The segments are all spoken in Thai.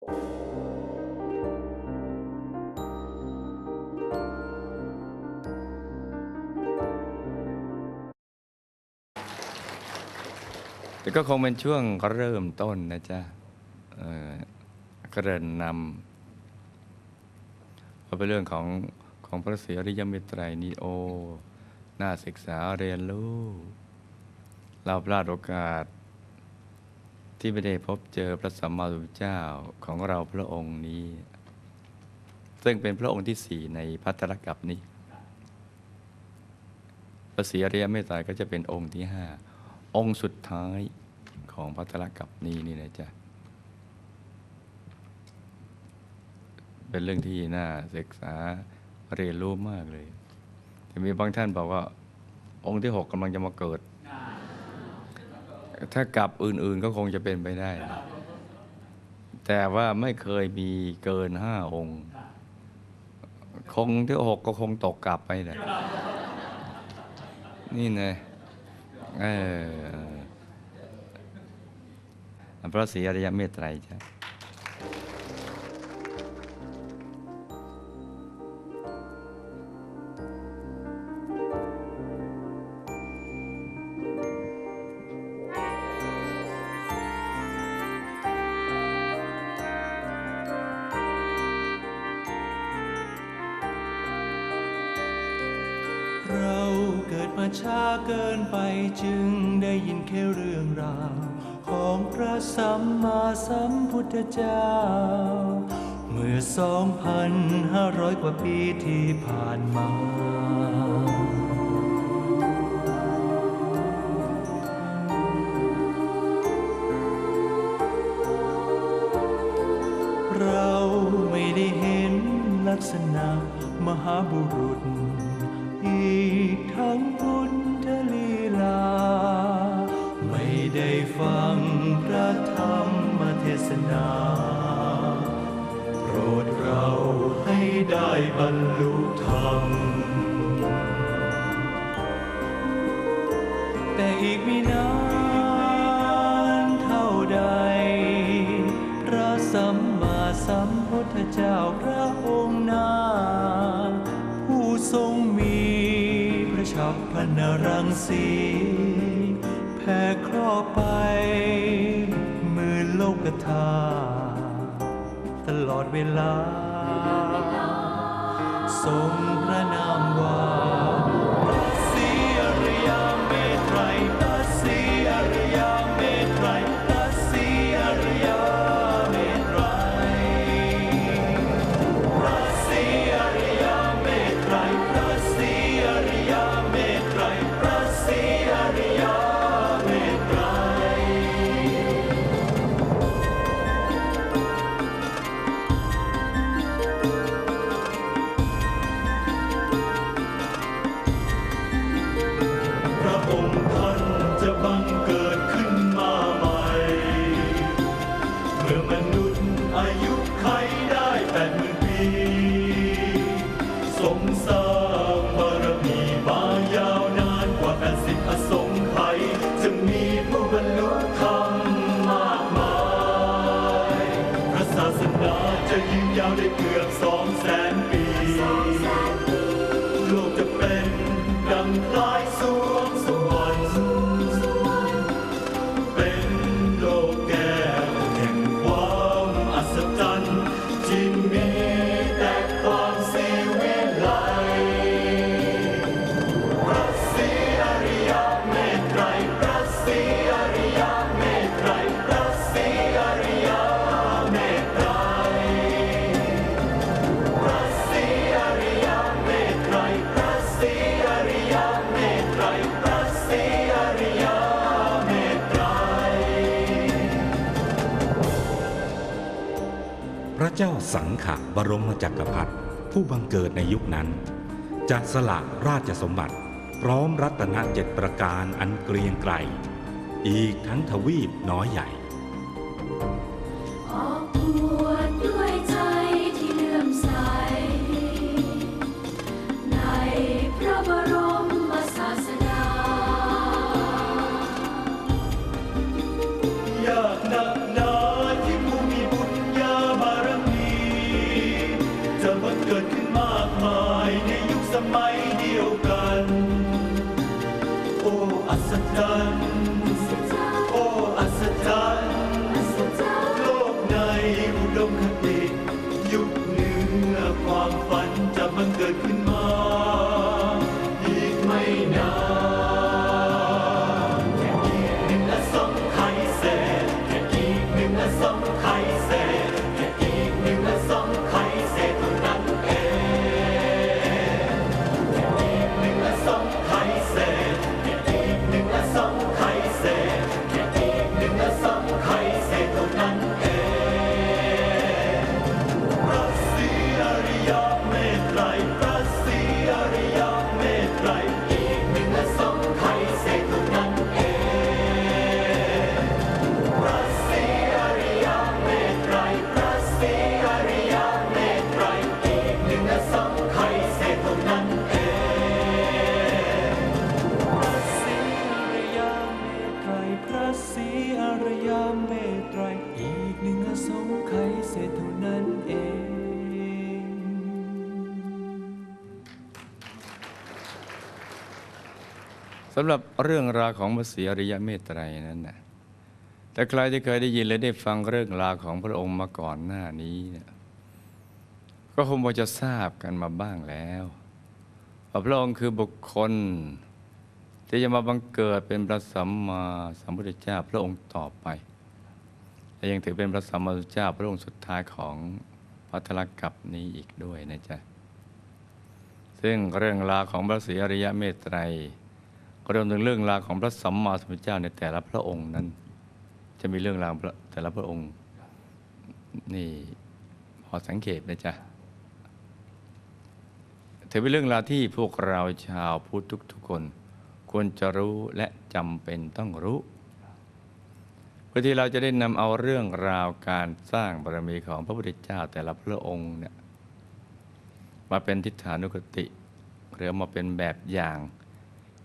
แต่ก็คงเป็นช่วงเริ่มต้นนะจ๊ะเอ่อเกริ่นนำเพราะเป็นเรื่องของของพระศรีอริยมตไตรนีโอ น่าศึกษาเรียนรู้ เราพลาดโอกาส ที่ไม่ได้พบเจอพระสัมมาสัมพุทธเจ้าของเราพระองค์นี้ ซึ่งเป็นพระองค์ที่สี่ในพัทรกับนี้พระศรีอริยเมตตรก็จะเป็นองค์ที่ห้าองค์สุดท้ายของพัทรกับนี้นี่นะจ๊ะเป็นเรื่องที่น่าศึกษาเรียนรู้มากเลย แต่มีบางท่านบอกว่า องค์ที่หกกำลังจะมาเกิด ถ้ากลับอื่นๆก็คงจะเป็นไปได้ แต่ว่าไม่เคยมีเกินห้าองค์ คงที่หกก็คงตกกลับไปแหละนี่ไงเออพระศรีอริยเมตไตรจ้ะ มาช้าเกินไปจึงได้ยินแค่เรื่องราว ของพระสัมมาสัมพุทธเจ้า เมื่อสองพันห้าร้อยกว่าปีที่ผ่านมาเราไม่ได้เห็นลักษณะมหาบุรุษ อีกทั้งพุทธลีลา ไม่ได้ฟังพระธรรมเทศนา โปรดเราให้ได้บรรลุธรรม แต่อีกไม่นาน อันรังสีแผ่ครอบไปหมือโลกธาตุตลอดเวลา ทรงพระนามว่า ทร รมจักรพรรดิผู้บังเกิดในยุคนั้น จะสละราชสมบัติ พร้อมรัตนเจ็ดประการอันเกรียงไกรอีกทั้งทวีปน้อยใหญ่ เดียวกัน โอ้อัศจรรย์ำหรับเรื่องราวของพระศรีอริยเมตไตรนั้นนะแต่ใครที่เคยได้ยินและได้ฟังเรื่องราวของพระองค์มาก่อนหน้านี้เนี่ยก็คงพอจะทราบกันมาบ้างแล้วว่าพระองค์คือบุคคล ที่จะมาบังเกิดเป็นพระสัมมาสัมพุทธเจ้าพระองค์ต่อไปและยังถือเป็นพระสัมมาสัมพุทธเจ้าพระองค์สุดท้ายของพัทธลกัปนี้อีกด้วยนะจ๊ะซึ่งเรื่องราวของพระศรีอริยเมตไตร รวมถึงเรื่องราวของพระสัมมาสัมพุทธเจ้าในแต่ละพระองค์นั้น จะมีเรื่องราวแต่ละพระองค์ นี่พอสังเกตนะจ๊ะถือเป็นเรื่องราวที่พวกเราชาวพุทธทุกๆคน ควรจะรู้และจำเป็นต้องรู้เพื่อที่เราจะได้นำเอาเรื่องราวการสร้างบารมีของพระพุทธเจ้าแต่ละพระองค์เนี่ยมาเป็นทิฏฐานุกติ หรือมาเป็นแบบอย่าง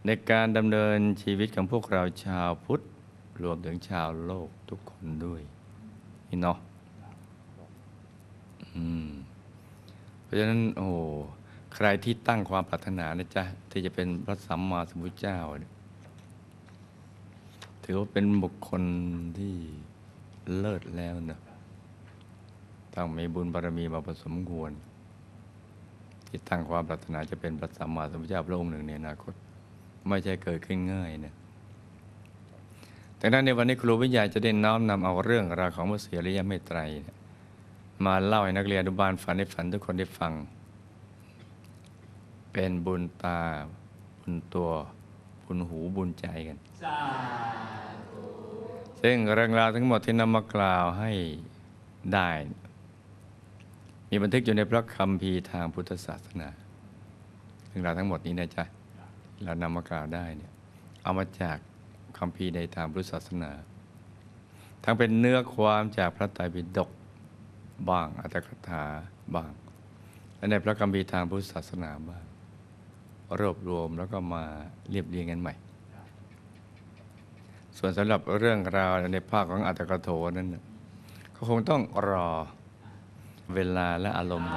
ในการดำเนินชีวิตของพวกเราชาวพุทธ รวมถึงชาวโลกทุกคนด้วยนี่เนาะอืมเพราะฉะนั้น โอ้ใครที่ตั้งความปรารถนานะจ๊ะที่จะเป็นพระสัมมาสัมพุทธเจ้า ถือว่าเป็นบุคคลที่เลิศแล้วนะต้องมีบุญบารมีมาผสมควรที่ตั้งความปรารถนาจะเป็นพระสัมมาสัมพุทธเจ้าพระองค์หนึ่งในอนาคต ไม่ใช่เกิดขึ้นง่ายนะแต่นั้นในวันนี้ครูวิทยาจะได้น้อมนำเอาเรื่องราวของพระเสียริยเมตไตรเนี่ยมาเล่าให้นักเรียนอนุบาลฝันให้ฝันทุกคนได้ฟัง เป็นบุญตา บุญตัว บุญหูบุญใจกัน ซึ่งเรื่องราวทั้งหมดที่นำมากล่าวให้ได้ มีบันทึกอยู่ในพระคัมภีร์ทางพุทธศาสนา เรื่องราวทั้งหมดนี้นะจ๊ะ เรานำมากล่าวได้เนี่ยเอามาจากคัมภีในทางพุทธศาสนา ทั้งเป็นเนื้อความจากพระไตรปิฎกบ้างอัตถกถาบ้าง และในพระคัมภีร์ทางพุทธศาสนาบ้าง รวบรวมแล้วก็มาเรียบเรียงกันใหม่ ส่วนสำหรับเรื่องราวในภาคของอัตถกโถนั้นน่ะก็คงต้องรอเวลาและอารมณ์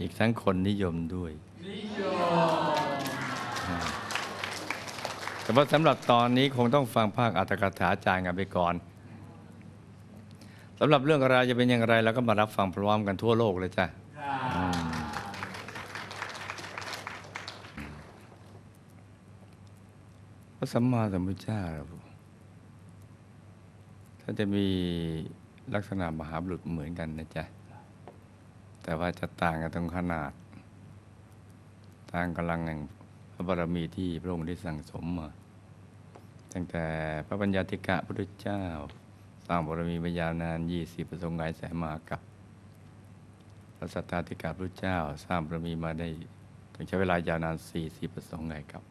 อีกทั้งคนนิยมด้วย แต่ว่าสำหรับตอนนี้คงต้องฟังภาคอัตถกถาจายกันไปก่อนสำหรับเรื่องราวจะเป็นอย่างไรเราก็มารับฟังพร้อมกันทั่วโลกเลยจ้ะพระสัมมาสัมพุทธเจ้าครับถ้าจะมีลักษณะมหาบุรุษเหมือนกันนะจ๊ะ แต่ว่าจะต่างกันตรงขนาด ต่างกำลังแห่ง บารมีที่พระองค์ได้สั่งสมมา ตั้งแต่พระปัญญาธิกะพุทธเจ้า สร้างบารมีมายาวนานยี่สิบประสงค์ไงแสนมากับ พระสัทธาธิกะพุทธเจ้า สร้างบารมีมาได้ถึงใช้เวลายาวนานสี่สิบประสงค์ไงกับ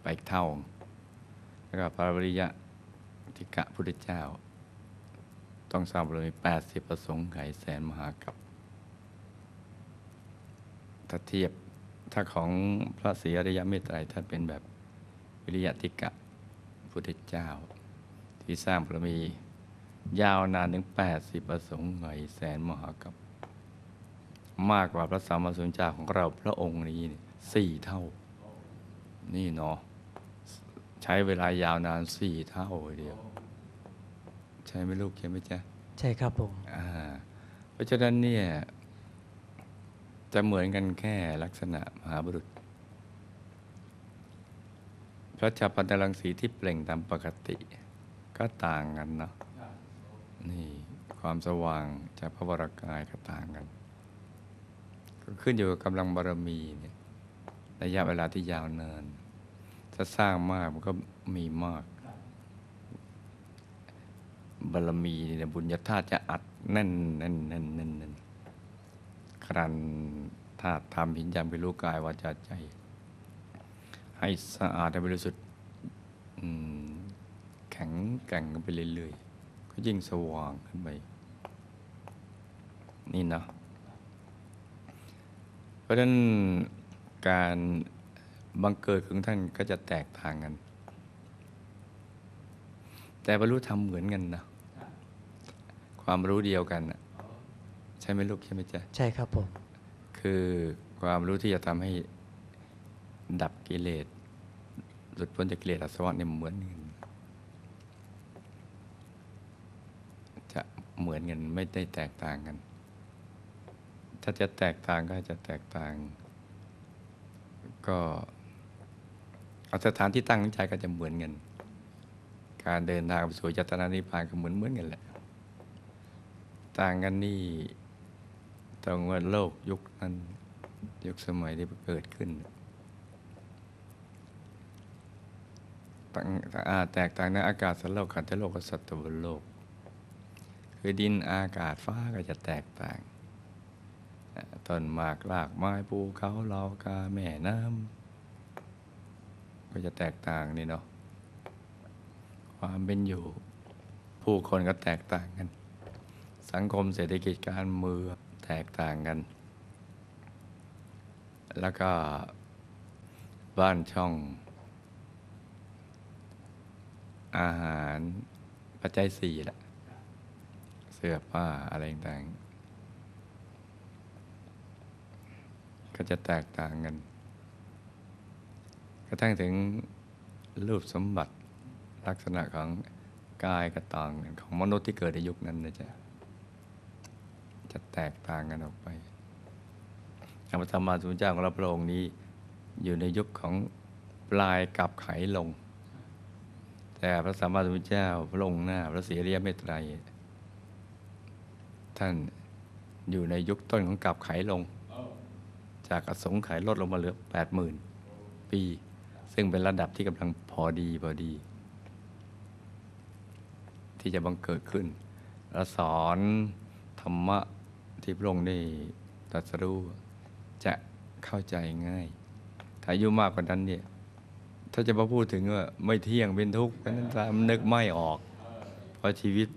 ไปอีกเท่า แล้วก็พระบริยะธิกะพุทธเจ้า ต้องสร้างบารมีแปดสิบประสงค์ไขแสนมหากับถ้าเทียบ ถ้าของพระศรีอริยเมตไตรท่านเป็นแบบวิริยะธิกะพุทธเจ้า ที่สร้างบารมียาวนานถึง 80 ประสงค์ไงแสนมหากับ มากกว่าพระสัมมาสัมพุทธเจ้าของเราพระองค์นี้เนี่ยสี่เท่า นี่เนาะใช้เวลายาวนานสี่เท่าเดียว ใช่ไหมลูกใช่ไหมจ๊ะ ใช่ครับผม อ่า เพราะฉะนั้นเนี่ย จะเหมือนกันแค่ลักษณะมหาบุรุษ พระจักรพันธรังสีที่เปล่งตามปกติ ก็ต่างกันเนาะนี่ความสว่างจากพระวรากายก็ต่างกัน ก็ขึ้นอยู่กับกำลังบารมีเนี่ยระยะเวลาที่ยาวเนานถ้าสร้างมากมันก็มีมาก บารมีเนี่ยบุญญาธาตุจะอัดแน่นแน่นแน่นแน่นแน่น ครันธาตุทำหินยามไปรู้กายวาจาใจ ให้สะอาดและบริสุทธิ์แข็งแกร่งกันไปเรื่อยๆ ก็ยิ่งสว่างขึ้นไป นี่เนาะเพราะฉะนั้นการบังเกิดของท่านก็จะแตกต่างกัน แต่บรรลุธรรมเหมือนกันนะ ความรู้เดียวกันนะ ใช่ไหมลูกใช่ไหมจ๊ะใช่ครับผม คือความรู้ที่จะทำให้ดับกิเลสหลุดพ้นจากกิเลสอาสวะเนี่ยเหมือนกันจะเหมือนกันไม่ได้แตกต่างกัน ถ้าจะแตกต่างก็จะแตกต่าง ก็เอาสถานที่ตั้งของใจก็จะเหมือนกัน การเดินทางไปสู่จัตนานิพพานก็เหมือนเหมือนกันแหละ ต่างกันนี่ ตรงว่าโลกยุคนั้น ยุคสมัยที่เกิดขึ้นต่างอ่าแตกต่างในอากาศสัตว์โลกขันธโลกกับสัตว์บนโลก คือดินอากาศฟ้าก็จะแตกต่างต้นหมากรากไม้ภูเขาเหล่ากาแม่น้ำก็จะแตกต่างนี่เนาะความเป็นอยู่ ผู้คนก็แตกต่างกัน สังคมเศรษฐกิจการเมือง แตกต่างกัน แล้วก็บ้านช่อง อาหารปัจจัยสี่แหละเสื้อผ้าอะไรต่างๆก็จะแตกต่างกัน กระทั่งถึงรูปสมบัติลักษณะของกายกระต่างของมนุษย์ที่เกิดในยุคนั้นนะจ๊ะ จะแตกต่างกันออกไปพระธรรมาสมุทรเจ้าของเราพระองค์นี้ อยู่ในยุคของปลายกับไขลง แต่พระสัมมาสัมพุทธเจ้าพระองค์หน้า พระศรีอริยเมตไตรยท่านอยู่ในยุคต้นของกับไขลง จากอสงไขยลดลงมาเหลือแปดหมื่นปี ซึ่งเป็นระดับที่กำลังพอดีพอดี ที่จะบังเกิดขึ้นและสอนธรรมะ ที่พระองค์ได้ตรัสรู้จะเข้าใจง่ายถ้าอายุมากกว่านั้นเนี่ยถ้าจะมาพูดถึงว่าไม่เที่ยงเป็นทุกข์นั้นมันนึกไม่ออก เพราะชีวิต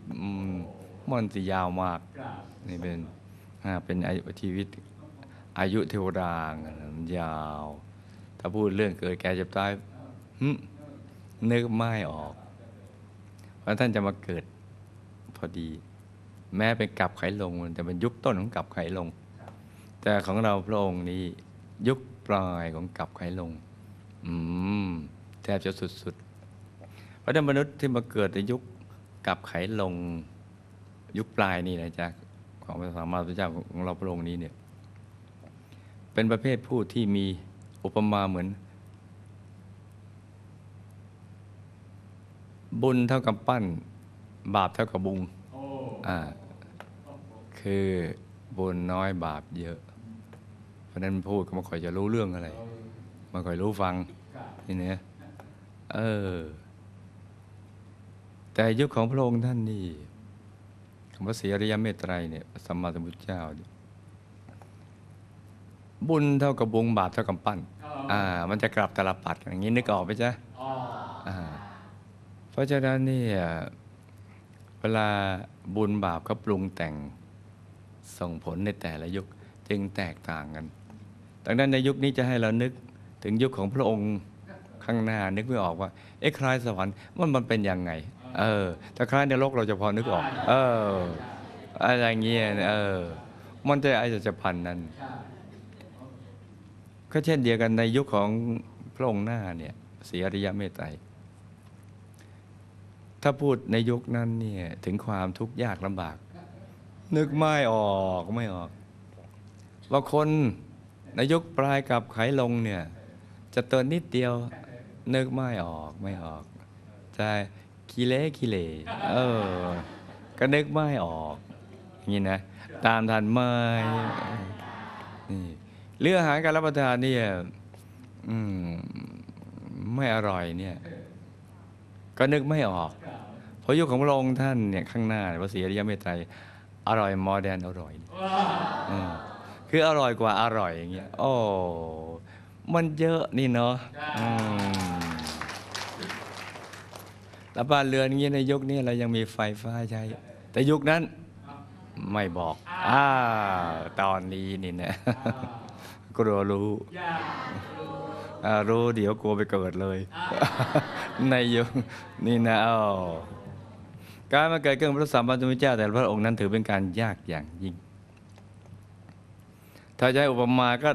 มันสิยาวมากนี่เป็นเป็นอายุชีวิตอายุเทวดางมันยาว ถ้าพูดเรื่องเกิดแก่เจ็บตายนึกไม่ออก เพราะท่านจะมาเกิดพอดี แม้เป็นกับไขลงมันจะเป็นยุคต้นของกับไขลง แต่ของเราพระองค์นี้ยุคปลายของกับไขลง อืมแทบจะสุดๆเพราะฉะนั้นมนุษย์ที่มาเกิดในยุคกับไขลง ยุคปลายนี่นะจ๊ะของพระสัมมาสัมพุทธเจ้าของเราพระองค์นี้เนี่ย เป็นประเภทผู้ที่มีอุปมาเหมือน บุญเท่ากับปั้น บาปเท่ากับบุง คือบุญน้อยบาปเยอะ เพราะนั้นพูดก็ไม่ค่อยจะรู้เรื่องอะไรไม่ค่อยรู้ฟังนี่เนี่ยเออ แต่ยุคของพระองค์ท่านนี่คำว่าเสียริยเมตไตรเนี่ยสัมมาสัมพุทธเจ้า บุญเท่ากับบุงบาปเท่ากับปั้นอ่า มันจะกลับตลปัดอย่างนี้นึกออกไหมจ๊ะอ่าเพราะฉะนั้นเนี่ย เวลาบุญบาปก็ปรุงแต่งส่งผลในแต่ละยุคจึงแตกต่างกัน ดังนั้นในยุคนี้จะให้เรานึกถึงยุคของพระองค์ข้างหน้านึกไม่ออกว่า เอ๊ะคล้ายสวรรค์มันมันเป็นยังไง เออแต่คล้ายในโลกเราจะพอนึกออก เออ อะไรเงี้ยเออ มันจะอาจจะพันนั้น ก็เช่นเดียวกันในยุคของพพระองค์หน้าเนี่ยเสียอริยเมตไตร ถ้าพูดในยุคนั้นเนี่ยถึงความทุกข์ยากลำบาก นึกไม่ออกไม่ออกว่าคนในยุคปลายกับไขลงเนี่ยจะเตือนนิดเดียว นึกไม่ออกไม่ออกใช่กิเลกิเลเออ ก็นึกไม่ออกอย่างนี้นะ ตามทันไหมนี่เรื่องอาหารการรับประทานเนี่ยอืมไม่อร่อยเนี่ย ก็นึกไม่ออก ราะยุคของพระองค์ท่านเนี่ยข้างหน้าพระศรีอริยเมตไตรอร่อยมอแดนอร่อยอืมคืออร่อยกว่าอร่อยอย่างเงี้ยโอ้มันเยอะนี่เนาะอืมแล้วบ้านเรือนอย่างเงี้ยในยุคนี้เรายังมีไฟฟ้าใช้ แต่ยุคนั้นไม่บอกอ่าตอนนี้นี่นะกลัวรู้อ่ารู้เดี๋ยวกลัวไปเกิดเลย ในยุคนี่นะอ้าว การมาเกิดเกิดพระสัมมาสัมพุทธเจ้าแต่พระองค์นั้นถือเป็นการยากอย่างยิ่ง ถ้าจะให้อุปมาก็